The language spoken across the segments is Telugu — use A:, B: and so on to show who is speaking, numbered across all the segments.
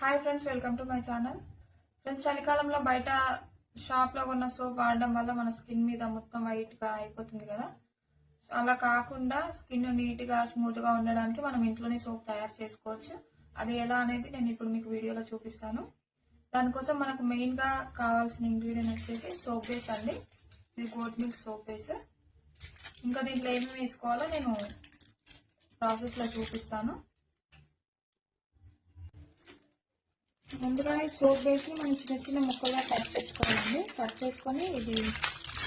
A: Hi friends welcome to my channel friends చలికాలంలో బయట షాప్లో ఉన్న సోప్ వాడడం వల్ల మన స్కిన్ మీద మొత్తం వైట్గా అయిపోతుంది కదా. అలా కాకుండా స్కిన్ నీట్గా స్మూత్గా ఉండడానికి మనం ఇంట్లోనే సోప్ తయారు చేసుకోవచ్చు. అది ఎలా అనేది నేను ఇప్పుడు మీకు వీడియోలో చూపిస్తాను. దానికోసం మనకు మెయిన్గా కావాల్సిన ఇంగ్రీడియంట్ వచ్చేసి సోప్ బేస్ అండి. ఇది గోట్ మిల్క్ సోప్ బేస్ ఇంకా దీంట్లో ఏమేమి వేసుకోవాలో నేను ప్రాసెస్లో చూపిస్తాను. ముందుగా సోప్ వేసి మనం చిన్న చిన్న ముక్కలుగా కట్ చేసుకోవాలండి కట్ చేసుకొని ఇది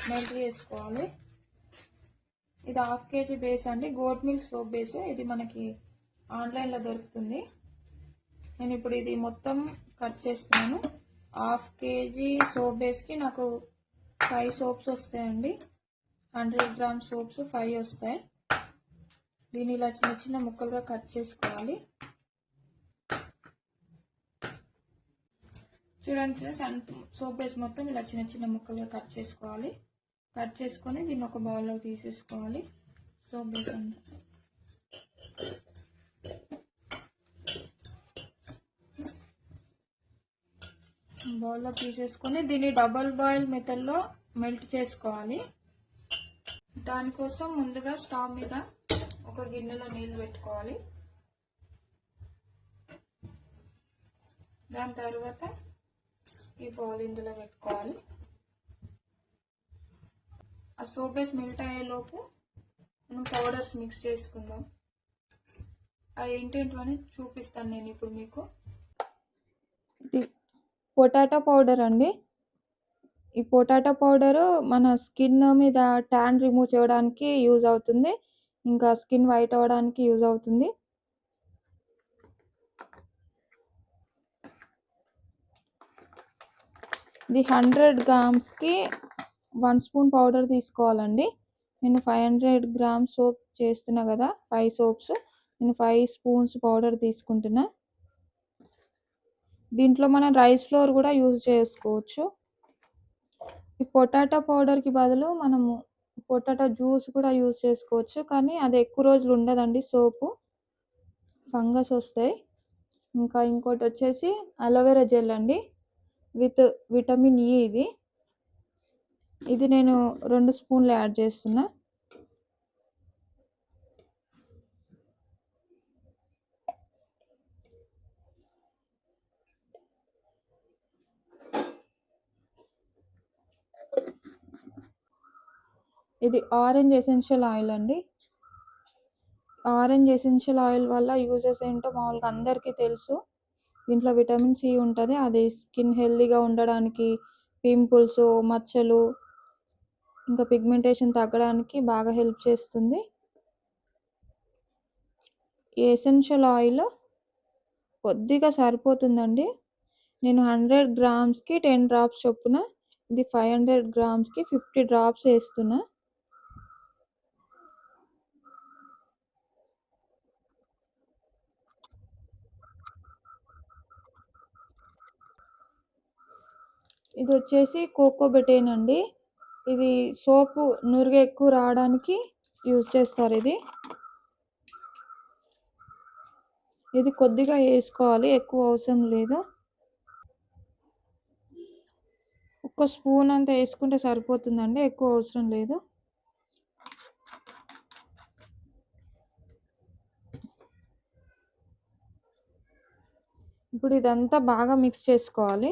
A: మెల్ట్ చేసుకోవాలి. ఇది హాఫ్ కేజీ బేస్ అండి. Goat milk soap base. ఇది మనకి ఆన్లైన్లో దొరుకుతుంది. నేను ఇప్పుడు ఇది మొత్తం కట్ చేస్తున్నాను. హాఫ్ కేజీ సోప్ బేస్కి నాకు ఫైవ్ సోప్స్ వస్తాయండి. హండ్రెడ్ గ్రామ్ సోప్స్ ఫైవ్ వస్తాయి. దీన్ని ఇలా చిన్న చిన్న ముక్కలుగా కట్ చేసుకోవాలి. చూడండి ఫ్రెండ్స్ అంత సోప్ బేస్ మొత్తం ఇలా చిన్న చిన్న ముక్కలుగా కట్ చేసుకోవాలి. కట్ చేసుకొని దీన్ని ఒక బౌల్లోకి తీసేసుకోవాలి. సోప్ బేస్ అంతా బౌల్లో తీసేసుకొని దీన్ని డబల్ బాయిల్ మెథడ్లో మెల్ట్ చేసుకోవాలి. దానికోసం ముందుగా స్టవ్ మీద ఒక గిన్నెలో నీళ్ళు పెట్టుకోవాలి. దాని తర్వాత ఈ బౌల్ ఇందులో పెట్టుకోవాలి. ఆ సోప్ బేస్ మెల్ట్ అయ్యేలోపు మనం పౌడర్స్ మిక్స్ చేసుకుందాం. అవి ఏంటేంటివని చూపిస్తాను నేను ఇప్పుడు మీకు. ఇది పొటాటో పౌడర్ అండి. ఈ పొటాటో పౌడరు మన స్కిన్ మీద ట్యాన్ రిమూవ్ చేయడానికి యూజ్ అవుతుంది. ఇంకా స్కిన్ వైట్ అవ్వడానికి యూజ్ అవుతుంది. ఇది హండ్రెడ్ గ్రామ్స్కి వన్ స్పూన్ పౌడర్ తీసుకోవాలండి. నేను ఫైవ్ హండ్రెడ్ గ్రామ్స్ సోప్ చేస్తున్నా కదా ఫైవ్ సోప్స్. నేను ఫైవ్ స్పూన్స్ పౌడర్ తీసుకుంటున్నా. దీంట్లో మనం రైస్ ఫ్లోర్ కూడా యూజ్ చేసుకోవచ్చు. ఈ పొటాటో పౌడర్కి బదులు మనము పొటాటో జ్యూస్ కూడా యూజ్ చేసుకోవచ్చు. కానీ అది ఎక్కువ రోజులు ఉండదండి సోపు. ఫంగస్ వస్తాయి. ఇంకా ఇంకోటి వచ్చేసి అలోవెరా జెల్ అండి. విత్ విటమిన్ ఈ ఇది. ఇది నేను రెండు స్పూన్లు యాడ్ చేస్తున్నా. ఇది ఆరెంజ్ ఎసెన్షియల్ ఆయిల్ అండి. ఆరెంజ్ ఎసెన్షియల్ ఆయిల్ వల్ల యూజెస్ ఏంటో మామూలుగా అందరికీ తెలుసు. దీంట్లో విటమిన్ సి ఉంటుంది. అది స్కిన్ హెల్దీగా ఉండడానికి పింపుల్స్ మచ్చలు ఇంకా పిగ్మెంటేషన్ తగ్గడానికి బాగా హెల్ప్ చేస్తుంది. ఎసెన్షియల్ ఆయిల్ కొద్దిగా సరిపోతుందండి. నేను హండ్రెడ్ గ్రామ్స్కి టెన్ డ్రాప్స్ చొప్పున ఇది ఫైవ్ హండ్రెడ్ గ్రామ్స్కి ఫిఫ్టీ డ్రాప్స్ వేస్తున్నా. ఇది వచ్చేసి కోకో బెటేన్ అండి. ఇది సోపు నురుగు ఎక్కువ రావడానికి యూజ్ చేస్తారు ఇది. ఇది కొద్దిగా వేసుకోవాలి ఎక్కువ అవసరం లేదు. ఒక స్పూన్ అంతా వేసుకుంటే సరిపోతుందండి ఎక్కువ అవసరం లేదు. ఇప్పుడు ఇదంతా బాగా మిక్స్ చేసుకోవాలి.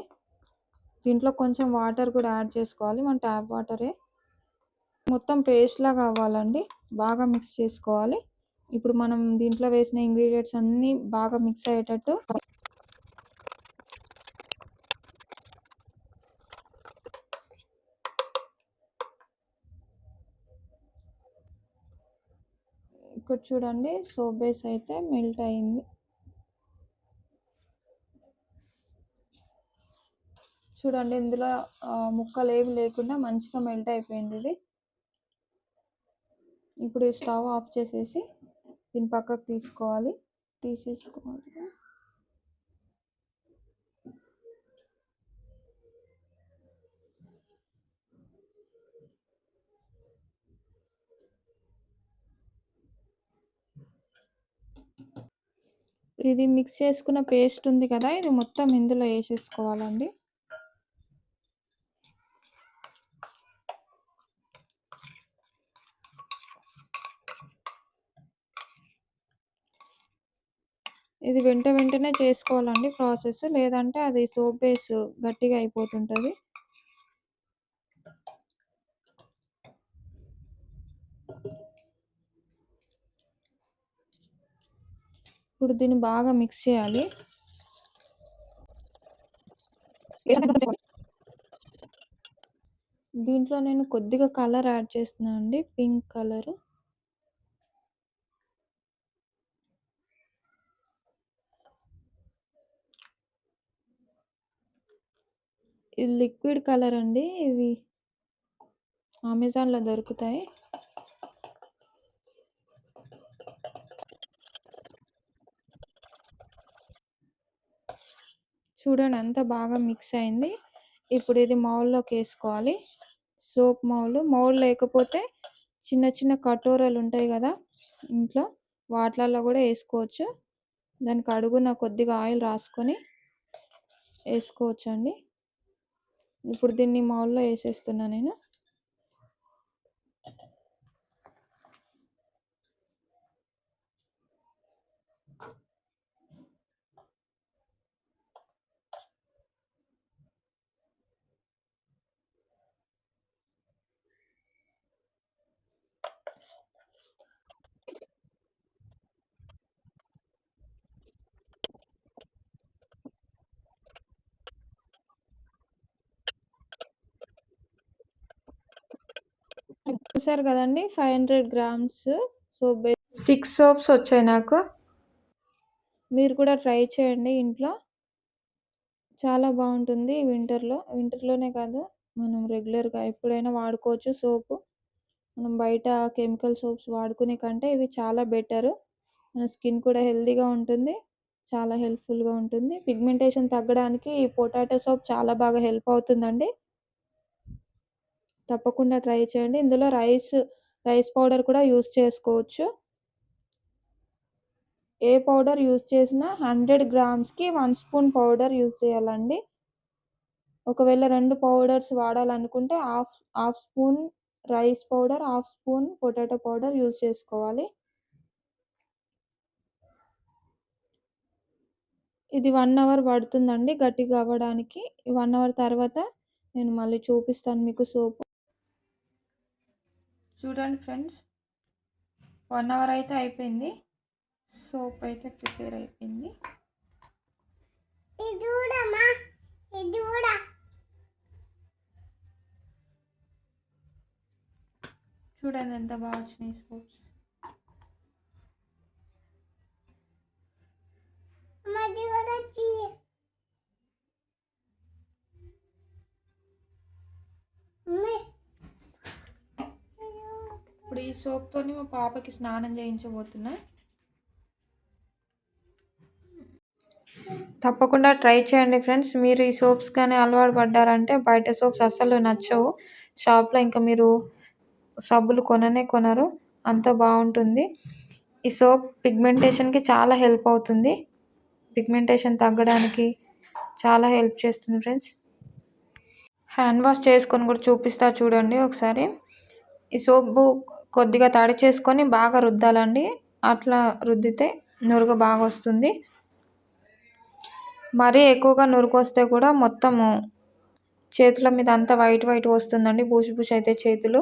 A: దీంట్లో కొంచెం వాటర్ కూడా యాడ్ చేసుకోవాలి. మన ట్యాప్ వాటరే. మొత్తం పేస్ట్ లాగా అవ్వాలండి. బాగా మిక్స్ చేసుకోవాలి. ఇప్పుడు మనం దీంట్లో వేసిన ఇంగ్రీడియంట్స్ అన్నీ బాగా మిక్స్ అయ్యేటట్టు ఇక్కడ చూడండి. సోప్ బేస్ అయితే మెల్ట్ అయింది. చూడండి ఇందులో ముక్కలు ఏమి లేకుండా మంచిగా మెల్ట్ అయిపోయింది ఇది. ఇప్పుడు స్టవ్ ఆఫ్ చేసేసి దీని పక్కకు తీసుకోవాలి. తీసేసుకోవాలి. ఇది మిక్స్ చేసుకున్న పేస్ట్ ఉంది కదా ఇది మొత్తం ఇందులో వేసేసుకోవాలండి. ఇది వెంట వెంటనే చేసుకోవాలండి ప్రాసెస్. లేదంటే అది సోప్ బేస్ గట్టిగా అయిపోతుంటుంది. ఇప్పుడు దీన్ని బాగా మిక్స్ చేయాలి. దీంట్లో నేను కొద్దిగా కలర్ యాడ్ చేస్తున్నాను అండి పింక్ కలర్. ఇది లిక్విడ్ కలర్ అండి ఇవి. అమెజాన్లో దొరుకుతాయి. చూడండి అంత బాగా మిక్స్ అయింది. ఇప్పుడు ఇది మౌల్లోకి వేసుకోవాలి. సోప్ మౌల్ మౌల్ లేకపోతే చిన్న చిన్న కటోరలు ఉంటాయి కదా ఇంట్లో వాటిలలో కూడా వేసుకోవచ్చు. దానికి అడుగున కొద్దిగా ఆయిల్ రాసుకొని వేసుకోవచ్చు అండి ఇప్పుడు దీన్ని మౌల్లో వేసేస్తున్నా నేను. చూసారు కదండి five hundred grams soap six soaps వచ్చాయి నాకు. మీరు కూడా ట్రై చేయండి ఇంట్లో. చాలా బాగుంటుంది వింటర్లో వింటర్లోనే కాదు మనం రెగ్యులర్గా ఎప్పుడైనా వాడుకోవచ్చు సోపు మనం బయట కెమికల్ సోప్స్ వాడుకునే కంటే ఇవి చాలా బెటర్ మన స్కిన్ కూడా హెల్తీగా ఉంటుంది చాలా హెల్ప్ఫుల్గా ఉంటుంది. పిగ్మెంటేషన్ తగ్గడానికి ఈ పొటాటో సోప్ చాలా బాగా హెల్ప్ అవుతుందండి. తప్పకుండా ట్రై చేయండి. ఇందులో రైస్ రైస్ పౌడర్ కూడా యూస్ చేసుకోవచ్చు. ఏ పౌడర్ యూస్ చేసినా హండ్రెడ్ గ్రామ్స్కి వన్ స్పూన్ పౌడర్ యూస్ చేయాలండి. ఒకవేళ రెండు powders వాడాలనుకుంటే half half spoon rice powder half spoon potato powder use చేసుకోవాలి. ఇది వన్ అవర్ పడుతుందండి గట్టిగా అవ్వడానికి. వన్ అవర్ తర్వాత నేను మళ్ళీ చూపిస్తాను మీకు సోప్. చూడండి ఫ్రెండ్స్. వన్ అవర్ అయితే అయిపోయింది. సోప్ అయితే ప్రిపేర్ అయిపోయింది. చూడండి ఎంత బాగా వచ్చినాయి సోప్స్. ఇప్పుడు ఈ సోప్తోని మా పాపకి స్నానం చేయించబోతున్నా. తప్పకుండా ట్రై చేయండి ఫ్రెండ్స్. మీరు ఈ సోప్స్ కానీ అలవాటు పడ్డారంటే బయట సోప్స్ అస్సలు నచ్చవు. షాప్లో ఇంకా మీరు సబ్బులు కొననే కొనరు. అంత బాగుంటుంది. ఈ సోప్ పిగ్మెంటేషన్కి చాలా హెల్ప్ అవుతుంది. పిగ్మెంటేషన్ తగ్గడానికి చాలా హెల్ప్ చేస్తుంది ఫ్రెండ్స్. హ్యాండ్ వాష్ చేసుకొని కూడా చూపిస్తా చూడండి ఒకసారి. ఈ సోపు కొద్దిగా తడి చేసుకొని బాగా రుద్దాలండి. అట్లా రుద్దితే నురుగు బాగా వస్తుంది. మరీ ఎక్కువగా నురుగు వస్తే కూడా మొత్తము చేతుల మీద అంతా వైట్ వైట్ వస్తుందండి. బూసి బూసి అయితే చేతులు.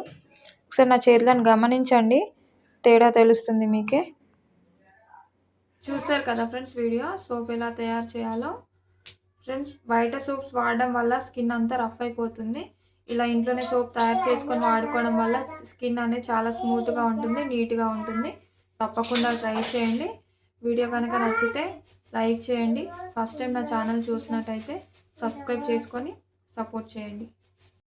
A: ఒకసారి నా చేతులను గమనించండి. తేడా తెలుస్తుంది మీకే. చూసారు కదా ఫ్రెండ్స్ వీడియో? సోప్ ఎలా తయారు చేయాలో? ఫ్రెండ్స్ బయట సోప్స్ వాడడం వల్ల స్కిన్ అంతా రఫ్ అయిపోతుంది. ఇలా ఇంట్లోనే సోప్ తయారు చేసుకొని వాడుకోవడం వల్ల స్కిన్ అనేది చాలా స్మూత్గా ఉంటుంది నీట్గా ఉంటుంది. తప్పకుండా ట్రై చేయండి. వీడియో కనుక నచ్చితే లైక్ చేయండి. ఫస్ట్ టైం నా ఛానల్ చూసినట్టయితే సబ్స్క్రైబ్ చేసుకొని సపోర్ట్ చేయండి.